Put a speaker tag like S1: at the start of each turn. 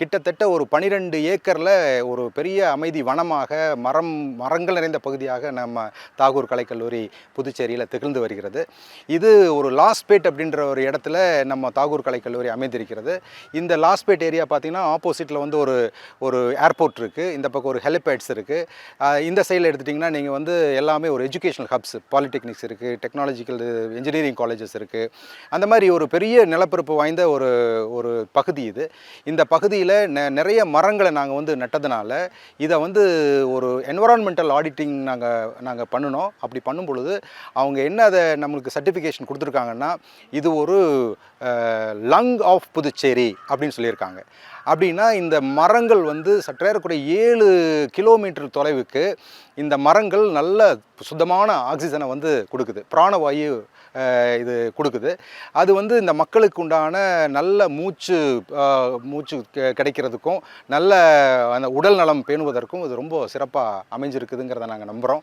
S1: கிட்டத்தட்ட ஒரு பனிரெண்டு ஏக்கரில் ஒரு பெரிய அமைதி வனமாக மரம் மரங்கள் நிறைந்த பகுதியாக நம்ம தாகூர் கலைக்கல்லூரி புதுச்சேரியில் திகழ்ந்து வருகிறது. இது ஒரு லாஸ்பேட் அப்படின்ற ஒரு இடத்துல நம்ம தாகூர் கலைக்கல்லூரி அமைந்திருக்கிறது. இந்த லாஸ்பேட் ஏரியா பார்த்தீங்கன்னா ஆப்போசிட்டில் வந்து ஒரு ஒரு ஏர்போர்ட் இருக்குது இந்த பக்கம் ஒரு ஹெலிபேட்ஸ் இருக்குது இந்த சைடில் எடுத்துட்டிங்கன்னா நீங்கள் வந்து எல்லாமே ஒரு எஜுகேஷனல் ஹப்ஸ் பாலிடெக்னிக்ஸ் இருக்குது டெக்னாலஜிக்கல் இன்ஜினியரிங் காலேஜஸ் இருக்குது அந்த மாதிரி ஒரு பெரிய நிலப்பரப்பு வாய்ந்த ஒரு ஒரு பகுதி இது. இந்த பகுதியில் நெ நிறைய மரங்களை நாங்கள் வந்து நட்டதுனால இதை வந்து ஒரு என்வரான்மெண்டல் ஆடிட்டிங் நாங்கள் நாங்கள் பண்ணினோம். அப்படி பண்ணும் பொழுது அவங்க என்ன அதை நம்மளுக்கு சர்டிஃபிகேஷன் கொடுத்துருக்காங்கன்னா இது ஒரு லங் ஆஃப் புதுச்சேரி அப்படின்னு சொல்லியிருக்காங்க. அப்படின்னா இந்த மரங்கள் வந்து சற்றேறக்கூடிய ஏழு கிலோமீட்டர் தொலைவுக்கு இந்த மரங்கள் நல்ல சுத்தமான ஆக்சிஜனை வந்து கொடுக்குது. பிராணவாயு இது கொடுக்குது. அது வந்து இந்த மக்களுக்கு உண்டான நல்ல மூச்சு மூச்சு கிடைக்கிறதுக்கும் நல்ல அந்த உடல் நலம் பேணுவதற்கும் இது ரொம்ப சிறப்பாக அமைஞ்சிருக்குதுங்கிறத நாங்கள் நம்புகிறோம்